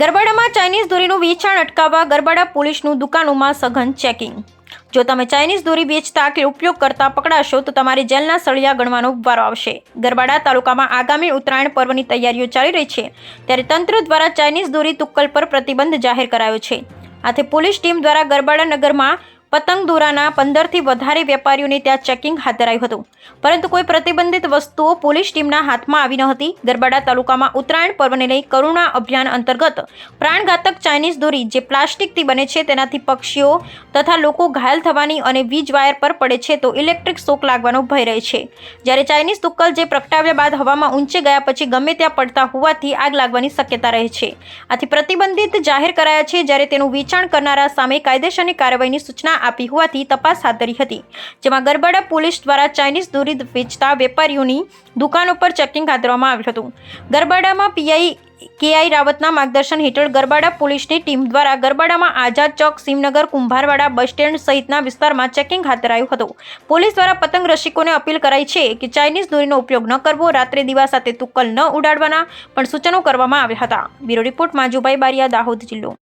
ગરબાડામાં Chinese દોરીનું વેચાણ અટકાવવા ગરબાડા પોલીસનું દુકાનોમાં સઘન ચેકિંગ. જો તમે ચાઇનીઝ દોરી વેચતા કે ઉપયોગ કરતા પકડાશો, તો તમારે જેલના સળિયા ગણવાનો વારો આવશે. ગરબાડા તાલુકામાં આગામી ઉત્તરાયણ પર્વની તૈયારીઓ ચાલી રહી છે, ત્યારે તંત્ર દ્વારા ચાઇનીઝ દોરી તુક્કલ પર પ્રતિબંધ જાહેર કરાયો છે. આથી પોલીસ ટીમ દ્વારા ગરબાડા નગરમાં પતંગ દોરાના પંદરથી વધારે વેપારીઓને ત્યાં ચેકિંગ હાથ ધરાયું હતું. પરંતુ કોઈ પ્રતિબંધિત વસ્તુઓ પોલીસ ટીમના હાથમાં આવી ન હતી. ગરબાડા તાલુકામાં ઉત્તરાયણ પર્વને લઈ કરુણા અભિયાન અંતર્ગત પ્રાણઘાતક ચાઇનીઝ દોરી જે પ્લાસ્ટિકથી બને છે તેનાથી પક્ષીઓ તથા લોકો ઘાયલ થવાની અને વીજ વાયર પર પડે છે તો ઇલેક્ટ્રિક શોક લાગવાનો ભય રહે છે. જ્યારે ચાઇનીઝ તુક્કલ જે પ્રગટાવ્યા બાદ હવામાં ઊંચે ગયા પછી ગમે ત્યાં પડતા હોવાથી આગ લાગવાની શક્યતા રહે છે. આથી પ્રતિબંધિત જાહેર કરાયા છે જ્યારે તેનું વેચાણ કરનારા સામે કાયદેસરની કાર્યવાહીની સૂચના આપી હોવાથી તપાસ હાથ ધરી હતી, જેમાં ગરબાડા પોલીસ દ્વારા ચાઇનીઝ દોરી વેચતા વેપારીઓની દુકાનો પર ચેકિંગ હાથ ધરવામાં આવ્યું હતું. ગરબાડામાં પીઆઈ કેઆઈ રાવતના માર્ગદર્શન હેઠળ ગરબાડા પોલીસની ટીમ દ્વારા ગરબાડામાં આઝાદ ચોક સિમનગર કુંભારવાડા બસ સ્ટેન્ડ સહિતના વિસ્તારમાં ચેકિંગ હાથ ધરાયું હતું. પોલીસ દ્વારા પતંગ રસિકોને અપીલ કરાઈ છે કે ચાઇનીઝ દોરીનો ઉપયોગ ન કરવો, રાત્રે દીવા સાથે તુક્કલ ન ઉડાડવાના પણ સૂચનો કરવામાં આવ્યા હતા. બ્યુરો રિપોર્ટ માજુભાઈ બારિયા, દાહોદ જિલ્લો.